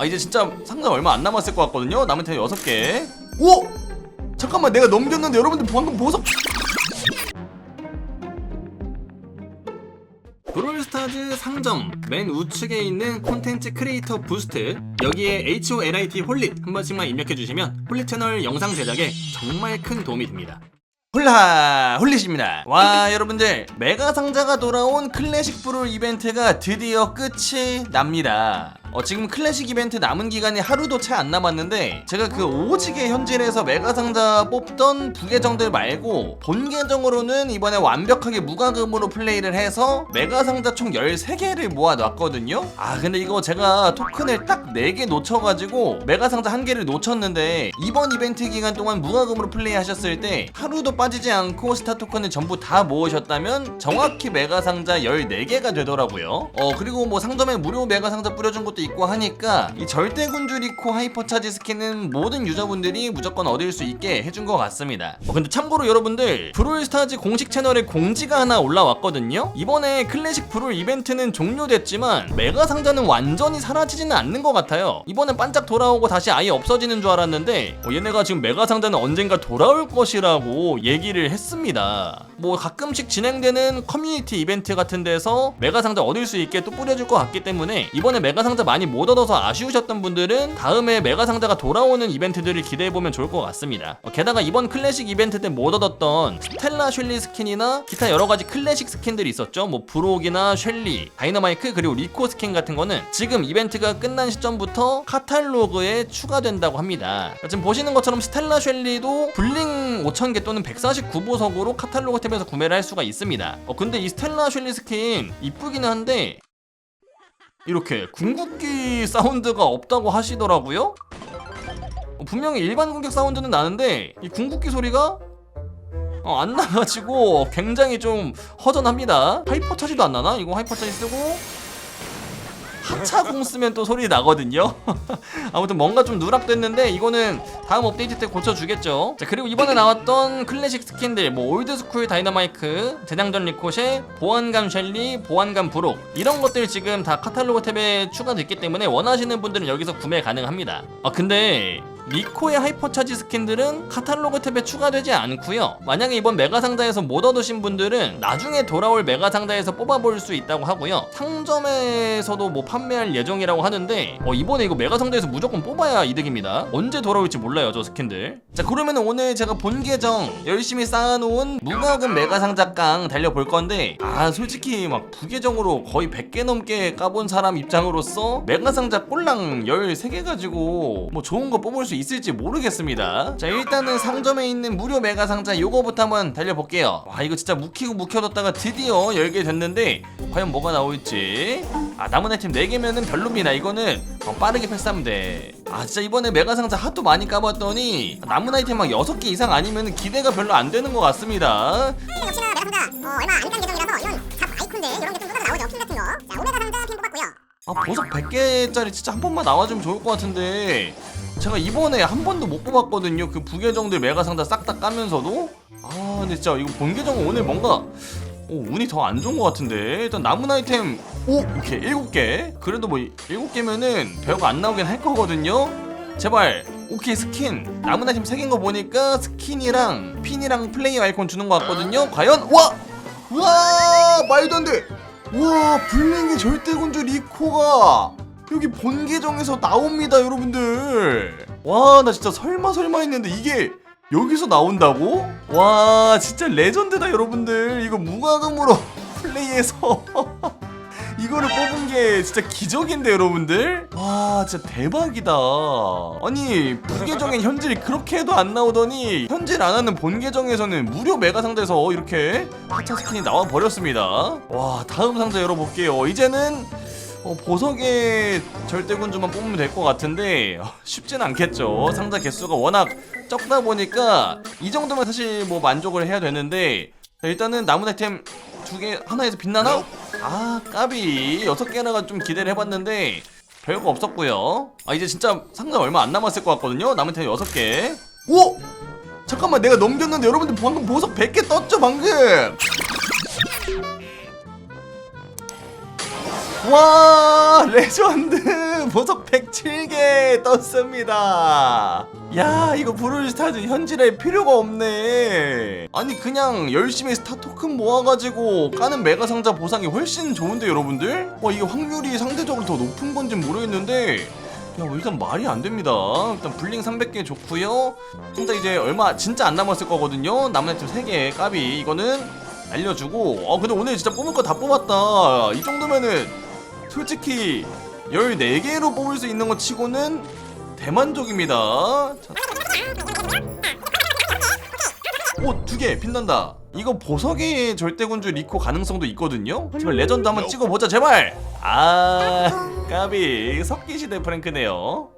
아 이제 진짜 상점 얼마 안 남았을 것 같거든요 남은 템 6개 오! 잠깐만 내가 넘겼는데 여러분들 방금 보석 브롤스타즈 상점 맨 우측에 있는 콘텐츠 크리에이터 부스트 여기에 HOLIT 홀릿 한 번씩만 입력해 주시면 홀릿 채널 영상 제작에 정말 큰 도움이 됩니다. 홀라 홀릿입니다. 와 여러분들 메가 상자가 돌아온 클래식 브롤 이벤트가 드디어 끝이 납니다. 어, 지금 클래식 이벤트 남은 기간이 하루도 채 안 남았는데 제가 그 오지게 현질에서 메가 상자 뽑던 부계정들 말고 본 계정으로는 이번에 완벽하게 무과금으로 플레이를 해서 메가 상자 총 13개를 모아놨거든요. 아 근데 이거 제가 토큰을 딱 4개 놓쳐가지고 메가 상자 1개를 놓쳤는데 이번 이벤트 기간 동안 무과금으로 플레이 하셨을 때 하루도 빠지지 않고 스타 토큰을 전부 다 모으셨다면 정확히 메가 상자 14개가 되더라고요. 어 그리고 뭐 상점에 무료 메가 상자 뿌려준 것도 있고 하니까 이 절대 군주 리코 하이퍼 차지 스킨은 모든 유저분들이 무조건 얻을 수 있게 해준 것 같습니다. 어, 근데 참고로 여러분들 브롤스타즈 공식 채널에 공지가 하나 올라왔거든요. 이번에 클래식 브롤 이벤트는 종료됐지만 메가 상자는 완전히 사라지지는 않는 것 같아요. 이번엔 반짝 돌아오고 다시 아예 없어지는 줄 알았는데 어, 얘네가 지금 메가 상자는 언젠가 돌아올 것이라고 얘기를 했습니다. 뭐 가끔씩 진행되는 커뮤니티 이벤트 같은 데서 메가 상자 얻을 수 있게 또 뿌려줄 것 같기 때문에 이번에 메가 상자 많이 못 얻어서 아쉬우셨던 분들은 다음에 메가 상자가 돌아오는 이벤트들을 기대해 보면 좋을 것 같습니다. 어, 게다가 이번 클래식 이벤트 때 못 얻었던 스텔라 쉘리 스킨이나 기타 여러 가지 클래식 스킨들이 있었죠. 뭐 브록이나 쉘리, 다이너마이크 그리고 리코 스킨 같은 거는 지금 이벤트가 끝난 시점부터 카탈로그에 추가된다고 합니다. 지금 보시는 것처럼 스텔라 쉘리도 블링 5000개 또는 149보석으로 카탈로그 탭에서 구매를 할 수가 있습니다. 어, 근데 이 스텔라 쉘리 스킨 이쁘기는 한데 이렇게 궁극기 사운드가 없다고 하시더라고요. 어, 분명히 일반 공격 사운드는 나는데 이 궁극기 소리가 어, 안 나가지고 굉장히 좀 허전합니다. 하이퍼 차지도 안 나나? 이거 하이퍼 차지 쓰고 하차 공 쓰면 또 소리 나거든요. 아무튼 뭔가 좀 누락됐는데 이거는 다음 업데이트 때 고쳐주겠죠. 자 그리고 이번에 나왔던 클래식 스킨들 뭐 올드스쿨 다이너마이크, 대장전 리코쉐, 보안감 셸리, 보안감 브록 이런 것들 지금 다 카탈로그 탭에 추가됐기 때문에 원하시는 분들은 여기서 구매 가능합니다. 아 근데 리코의 하이퍼차지 스킨들은 카탈로그 탭에 추가되지 않고요. 만약에 이번 메가 상자에서 못 얻으신 분들은 나중에 돌아올 메가 상자에서 뽑아볼 수 있다고 하고요. 상점에서도 뭐 판매할 예정이라고 하는데 어, 이번에 이거 메가 상자에서 무조건 뽑아야 이득입니다. 언제 돌아올지 몰라요, 저 스킨들. 자, 그러면 오늘 제가 본 계정 열심히 쌓아놓은 무과금 메가 상자 깡 달려볼 건데 아 솔직히 막 부계정으로 거의 100개 넘게 까본 사람 입장으로서 메가 상자 꼴랑 13개 가지고 뭐 좋은 거 뽑을 수 있을지 모르겠습니다. 자 일단은 상점에 있는 무료 메가 상자 요거부터 한번 달려볼게요. 와 이거 진짜 묵히고 묵혀뒀다가 드디어 열게 됐는데 과연 뭐가 나올지 아 남은 아이템 4개면은 별로입니다. 이거는 어, 빠르게 패스하면 돼. 아 진짜 이번에 메가 상자 하도 많이 까봤더니 남은 아이템 막 6개 이상 아니면 기대가 별로 안 되는 것 같습니다. 근데 역시나 메가 상자 어, 얼마 안깐 계정이라서 이런 잡 아이콘들 이런 게 좀 쏟아져 나오죠 핀 같은 거. 자 오메가 상자 핀 뽑았고요. 아 보석 100개짜리 진짜 한 번만 나와주면 좋을 것 같은데. 제가 이번에 한 번도 못 뽑았거든요. 그 부계정들 메가 상자 싹 다 까면서도. 아 근데 진짜 이거 본 계정은 오늘 뭔가 오, 운이 더 안 좋은 것 같은데. 일단 남은 아이템 오 이렇게 7개. 그래도 뭐 7개면은 별거 안 나오긴 할 거거든요. 제발 오케이 스킨. 남은 아이템 3개인 거 보니까 스킨이랑 핀이랑 플레이어 아이콘 주는 것 같거든요. 과연 와! 와! 말도 안돼 와 블링의 절대군주 리코가 여기 본 계정에서 나옵니다 여러분들. 와 나 진짜 설마 설마 했는데 이게 여기서 나온다고? 와 진짜 레전드다 여러분들. 이거 무과금으로 플레이해서 이거를 뽑은 게 진짜 기적인데 여러분들? 와 진짜 대박이다. 아니 부계정엔 현질이 그렇게 해도 안 나오더니 현질 안 하는 본 계정에서는 무료 메가 상자에서 이렇게 하차 스킨이 나와 버렸습니다. 와 다음 상자 열어볼게요. 이제는 어, 보석의 절대군주만 뽑으면 될 것 같은데 어, 쉽진 않겠죠. 상자 개수가 워낙 적다 보니까 이 정도면 사실 뭐 만족을 해야 되는데 자, 일단은 남은 아이템 두 개 하나에서 빛나나? 아 까비. 여섯 개나가 좀 기대를 해봤는데 별거 없었고요. 아 이제 진짜 상자 얼마 안 남았을 것 같거든요. 남은 아이템 여섯 개. 오! 잠깐만 내가 넘겼는데 여러분들 방금 보석 100개 떴죠 방금? 와 레전드 보석 107개 떴습니다. 야 이거 브롤스타즈 현질할 필요가 없네. 아니 그냥 열심히 스타 토큰 모아가지고 까는 메가 상자 보상이 훨씬 좋은데 여러분들? 와 이게 확률이 상대적으로 더 높은 건지 모르겠는데 야 일단 말이 안 됩니다. 일단 블링 300개 좋고요. 진짜 이제 얼마 진짜 안 남았을 거거든요. 남은 애템 3개 까비 이거는 알려주고 어 근데 오늘 진짜 뽑을 거 다 뽑았다. 이 정도면은 솔직히 14개로 뽑을 수 있는 것 치고는 대만족입니다. 자. 오, 두개 빛난다. 이거 보석의 절대군주 리코 가능성도 있거든요. 제발 레전드 한번 찍어보자, 제발. 아, 까비 석기시대 프랭크네요.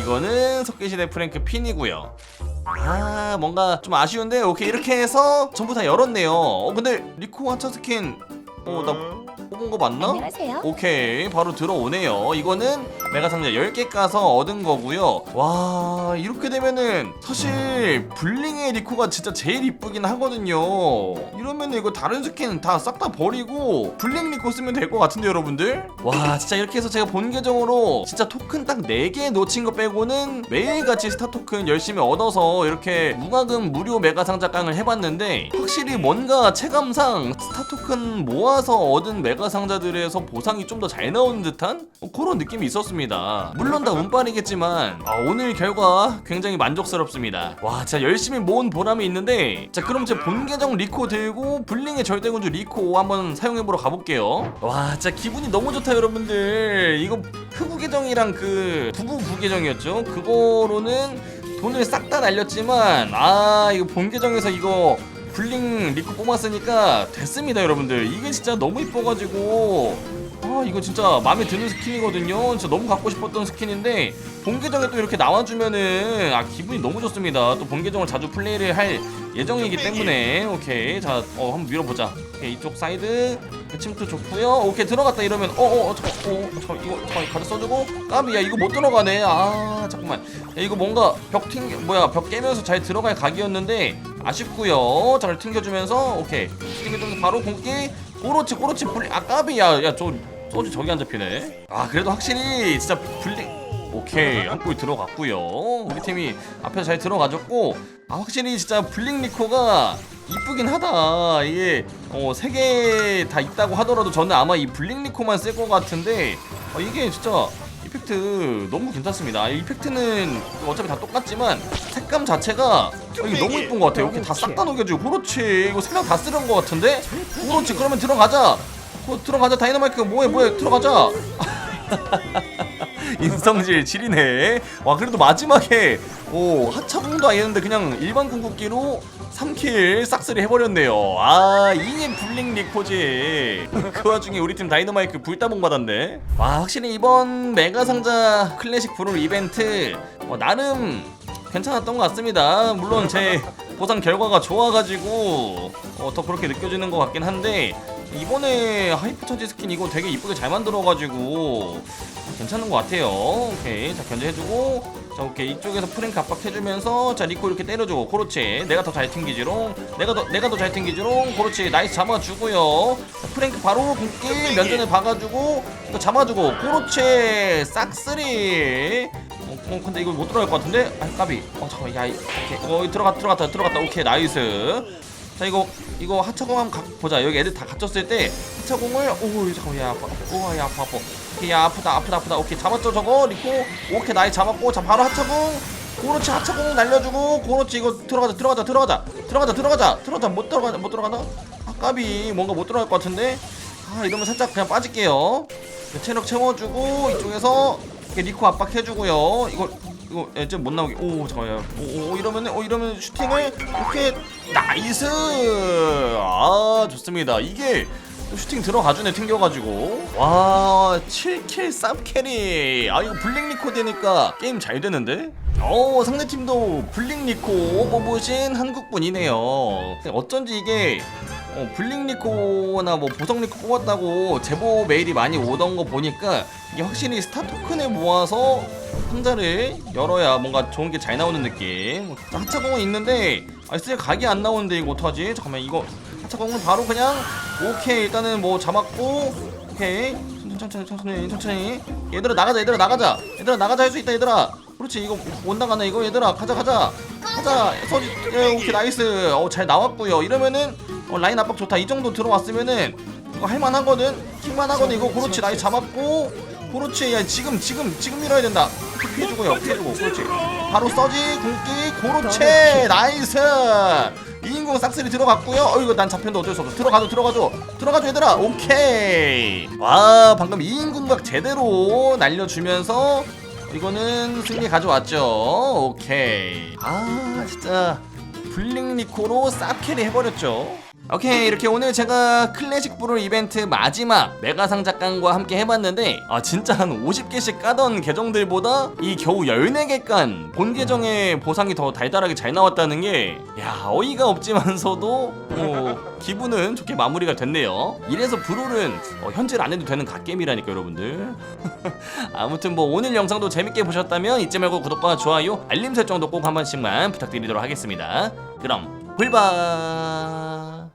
이거는 석기시대 프랭크 핀이고요. 아, 뭔가 좀 아쉬운데 오케이 이렇게 해서 전부 다 열었네요. 어, 근데 리코 하차 스킨, 어, 나 뽑은 거 맞나? 안녕하세요. 오케이 바로 들어오네요 이거는 메가 상자 10개 까서 얻은 거고요 와 이렇게 되면은 사실 블링의 리코가 진짜 제일 이쁘긴 하거든요 이러면 이거 다른 스킨 다 싹 다 버리고 블링 리코 쓰면 될 것 같은데 여러분들 와 진짜 이렇게 해서 제가 본 계정으로 진짜 토큰 딱 4개 놓친 거 빼고는 매일같이 스타 토큰 열심히 얻어서 이렇게 무과금 무료 메가 상자 깡을 해봤는데 확실히 뭔가 체감상 스타 토큰 모아서 얻은 메가 상자들에서 보상이 좀 더 잘 나오는 듯한 뭐 그런 느낌이 있었습니다. 물론 다 운빨이겠지만 아, 오늘 결과 굉장히 만족스럽습니다. 와 진짜 열심히 모은 보람이 있는데 자 그럼 제 본 계정 리코 들고 블링의 절대군주 리코 한번 사용해보러 가볼게요. 와 진짜 기분이 너무 좋다 여러분들 이거 흑우 계정이랑 그 부부 부 계정이었죠. 그거로는 돈을 싹 다 날렸지만 아 이거 본 계정에서 이거 블링 리코 뽑았으니까 됐습니다 여러분들. 이게 진짜 너무 이뻐가지고. 아 이거 진짜 마음에 드는 스킨이거든요. 진짜 너무 갖고 싶었던 스킨인데 본 계정에 또 이렇게 나와주면은 아 기분이 너무 좋습니다. 또 본 계정을 자주 플레이를 할 예정이기 때문에. 오케이. 자 어 한번 밀어보자. 오케이 이쪽 사이드 침투 좋고요. 오케이 들어갔다 이러면 어어 어, 잠깐 어 잠깐 이거 잠깐 가드 써주고. 까비야 이거 못 들어가네. 아 잠깐만. 야, 이거 뭔가 벽 튕겨 뭐야 벽 깨면서 잘 들어갈 각이었는데 아쉽고요. 잘 튕겨주면서 오케이. 튕겨주면서 바로 공기. 꼬로치 꼬로치 블링 아 까비야 야저 소주 저기 안 잡히네. 아 그래도 확실히 진짜 블링 오케이 한골 들어갔고요. 우리 팀이 앞에서 잘 들어가줬고 아 확실히 진짜 블링 리코가 이쁘긴 하다. 이게 어 세 개 다 있다고 하더라도 저는 아마 이 블링 리코만 쓸 것 같은데 어, 이게 진짜 이펙트 너무 괜찮습니다. 이 이펙트는 어차피 다 똑같지만 색감 자체가 어, 이게 너무 이쁜 것 같아요. 이렇게 다 싹 다 녹여주고 그렇지. 이거 색감 다 쓰는 것 같은데? 그렇지. 그러면 들어가자. 어, 들어가자. 다이너마이크 뭐해 뭐해. 들어가자 인성질 지리네. 와 그래도 마지막에 오 하차공도 아니었는데 그냥 일반 궁극기로 3킬 싹쓸이 해버렸네요. 아 이게 블링 리코지. 그 와중에 우리 팀 다이너마이크 불따봉 받았네. 와 확실히 이번 메가 상자 클래식 브롤 이벤트 어, 나름 괜찮았던 것 같습니다. 물론 제 보상 결과가 좋아가지고 어, 더 그렇게 느껴지는 것 같긴 한데 이번에 하이퍼 처지 스킨 이거 되게 이쁘게 잘 만들어가지고 괜찮은 것 같아요. 오케이 자 견제해주고 자 오케이 이쪽에서 프랭크 압박해주면서 자 리코 이렇게 때려주고 그렇지 내가 더 잘 튕기지롱. 내가 더 내가 더 잘 튕기지롱. 그렇지 나이스 잡아주고요. 자, 프랭크 바로 공기 면전에 박아주고 이거 잡아주고 그렇지 싹쓸이. 어, 어 근데 이거 못 들어갈 것 같은데? 아 까비. 어 잠깐 야 이- 오케이 어 들어갔 들어갔다 들어갔다. 오케이 나이스 자 이거 이거 하차공 한번 가, 보자. 여기 애들 다 갇혔을 때 하차공을 오 잠깐 야 아파 오야 아파 아파. 오케이 야 아프다 아프다 아프다. 오케이 잡았죠 저거? 리코? 오케이 나이 잡았고 자 바로 하차공. 그렇지 하차공 날려주고 그렇지 이거 들어가자 들어가자 들어가자. 들어가자 들어가자. 들어가자 못 들어가자 못 들어가나? 아 까비. 뭔가 못 들어갈 것 같은데? 아 이러면 살짝 그냥 빠질게요. 체력 채워주고 이쪽에서 이렇게 리코 압박해주고요. 이거 이거 애좀 못 나오게. 오 잠깐만 오, 오 이러면 오 이러면 슈팅을 이렇게 나이스! 아 좋습니다. 이게 또 슈팅 들어가주네 튕겨가지고. 와 7킬 쌉캐리. 아 이거 블랙리코 되니까 게임 잘 되는데? 어 상대팀도 블랙리코 뽑으신 한국분이네요. 어쩐지 이게 어, 블링리코나 뭐 보석리코 뽑았다고 제보 메일이 많이 오던 거 보니까 이게 확실히 스타 토큰을 모아서 상자를 열어야 뭔가 좋은 게 잘 나오는 느낌. 하차공은 있는데 아, 쓸 각이 안 나오는데 이거 어떡하지? 잠깐만 이거 하차공은 바로 그냥 오케이 일단은 뭐 잡았고 오케이. 천천히 천천히 천천히 얘들아 나가자 얘들아 나가자. 얘들아 나가자 할 수 있다 얘들아. 그렇지 이거 못 나가네 이거 얘들아. 가자 가자. 가자. 서지 예 오케이 나이스. 어잘 나왔고요. 이러면은 어, 라인 압박 좋다. 이 정도 들어왔으면은 이거 할만하거든? 킹만하거든? 이거 그렇지 나이 잡았고 그렇지 야 지금 지금 지금 밀어야 된다. 피해주고요 피해주고 그렇지. 바로 써지 굶기 그렇지 나이스! 2인공 싹쓸이 들어갔고요. 어 이거 난 잡혔는데 어쩔 수 없어. 들어가줘 들어가줘. 들어가줘 얘들아. 오케이. 와 방금 2인공각 제대로 날려주면서 이거는 승리 가져왔죠. 오케이. 아 진짜. 블링 리코로 쌉 캐리 해버렸죠 오케이 이렇게 오늘 제가 클래식 브롤 이벤트 마지막 메가 상작관과 함께 해봤는데 아 진짜 한 50개씩 까던 계정들보다 이 겨우 14개 깐 본 계정의 보상이 더 달달하게 잘 나왔다는 게 야 어이가 없지만서도 뭐 기분은 좋게 마무리가 됐네요. 이래서 브롤은 어, 현질 안 해도 되는 갓게임이라니까 여러분들. 아무튼 뭐 오늘 영상도 재밌게 보셨다면 잊지 말고 구독과 좋아요 알림 설정도 꼭 한 번씩만 부탁드리도록 하겠습니다. 그럼 불바